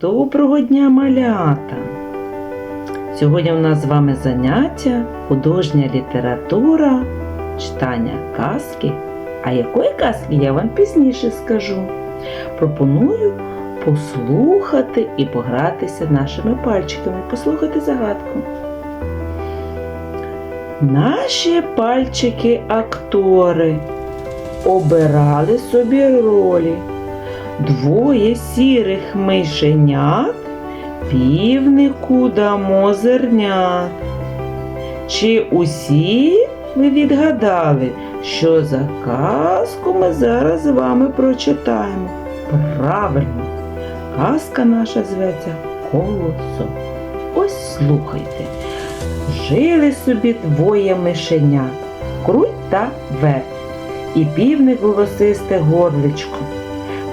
Доброго дня, малята! Сьогодні у нас з вами заняття художня література, читання казки. А якої казки я вам пізніше скажу. Пропоную послухати і погратися нашими пальчиками, послухати загадку. Наші пальчики актори обирали собі ролі. Двоє сірих мишенят півнику дамо зернят. Чи усі ви відгадали, що за казку ми зараз з вами прочитаємо? Правильно, казка наша зветься Колосо. Ось слухайте. Жили собі двоє мишенят, круть та верть, і півник голосисте горличко.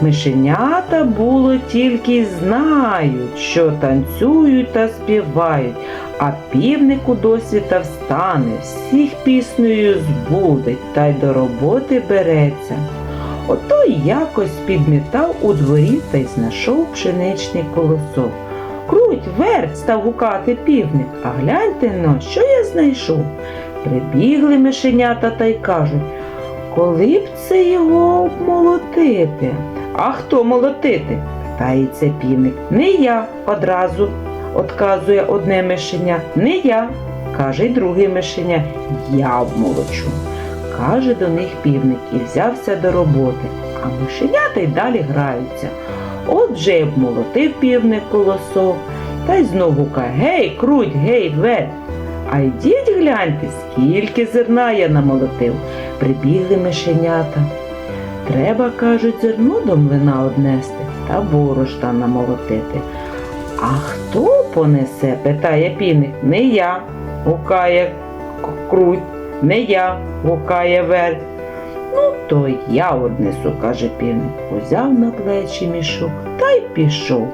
Мишенята було тільки й знають, що танцюють та співають, а півнику досвіта встане, всіх піснею збудить та й до роботи береться. Ото й якось підмітав у дворі та й знайшов пшеничний колосок. Круть, верть, став гукати півник, а гляньте но, що я знайшов. Прибігли мишенята та й кажуть, коли б це його обмолотити? А хто молотити? питається півник. Не я одразу, отказує одне мишеня. Не я, каже й друге мишеня. Я обмолочу. Каже до них півник і взявся до роботи, а мишенята й далі граються. От вже й обмолотив півник колосок, та й знову гукає Гей, круть, гей, верть. А йдіть гляньте, скільки зерна я намолотив. Прибігли мишенята. Треба, кажуть, зерно до млина однести та борошна намолотити. А хто понесе? питає півник. Не я, гукає круть, не я, гукає верть. Ну, то я однесу, каже півник. Узяв на плечі мішок та й пішов.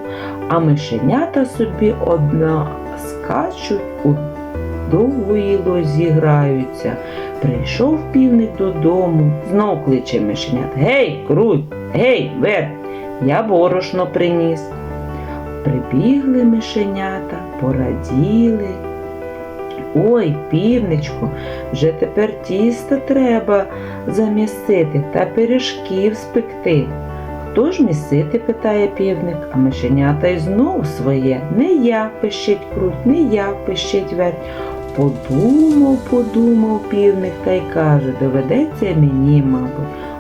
А мишенята собі одна скачуть у довгої лозі граються. Прийшов півник додому, знов кличе мишенят. Гей, круть, гей, верть, я борошно приніс. Прибігли мишенята, пораділи. Ой, півничку, вже тепер тісто треба замісити та пиріжків спекти. Хто ж місити, питає півник, а мишенята й знов своє. Не я пищить круть, не я пищить верть. Подумав, подумав півник та й каже, доведеться мені, мабуть.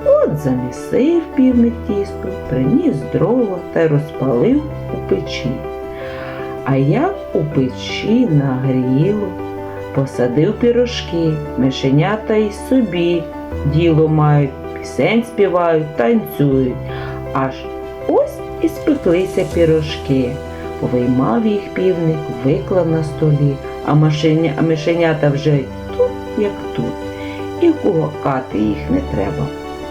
От замісив півник тісто, приніс дрова та й розпалив у печі. А як у печі нагріло, посадив пірожки, мишенята й собі діло мають, пісень співають, танцюють. Аж ось і спеклися пірожки. Повиймав їх півник, виклав на столі, а, мишенята вже тут, як тут, і гукати їх не треба.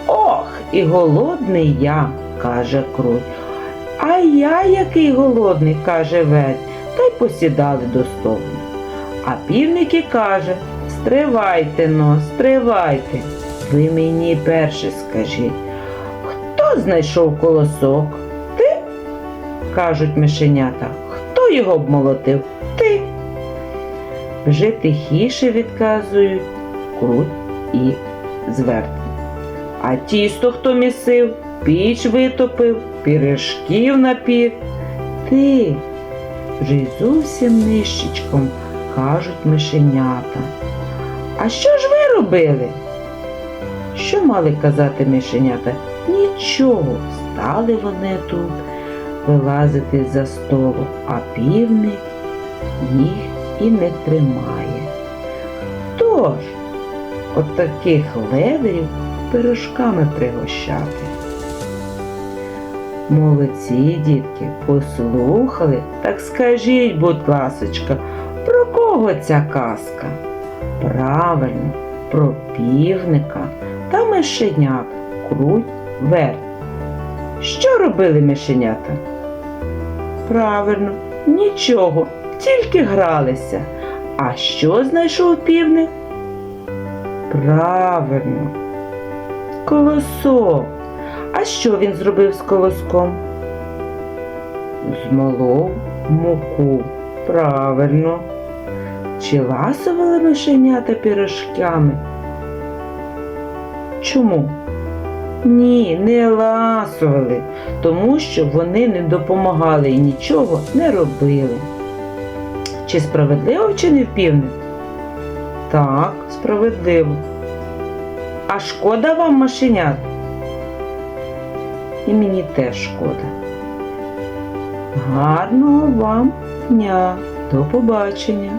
Ох, і голодний я, каже круть. А я який голодний, каже ведь, та й посідали до столу. А півник і каже Стривайте но, стривайте. Ви мені перше скажіть, знайшов колосок? Ти? кажуть мишенята. Хто його обмолотив? Ти. Вже тихіше відказують круть і зверт. А тісто хто місив, піч витопив, пірішків напік. Ти. Вже й зовсім нищечком кажуть мишенята. А що ж ви робили? Що мали казати мишенята? Нічого, стали вони тут вилазити за столу, а півник їх і не тримає. Хто ж от таких ледарів пирожками пригощати? Молодці, дітки, послухали, так скажіть, будь ласочка, про кого ця казка? Правильно, про півника та мишенят, круть, верть. Що робили мишенята? Правильно, нічого, тільки гралися. А що знайшов півник? Правильно, колосок. А що він зробив з колоском? Змолов муку. Правильно. Чи ласували мишенята пірожками? Чому? Ні, не ласували, тому що вони не допомагали і нічого не робили. Чи справедливо вчинив півник? Так, справедливо. А шкода вам машенят? І мені теж шкода. Гарного вам дня. До побачення.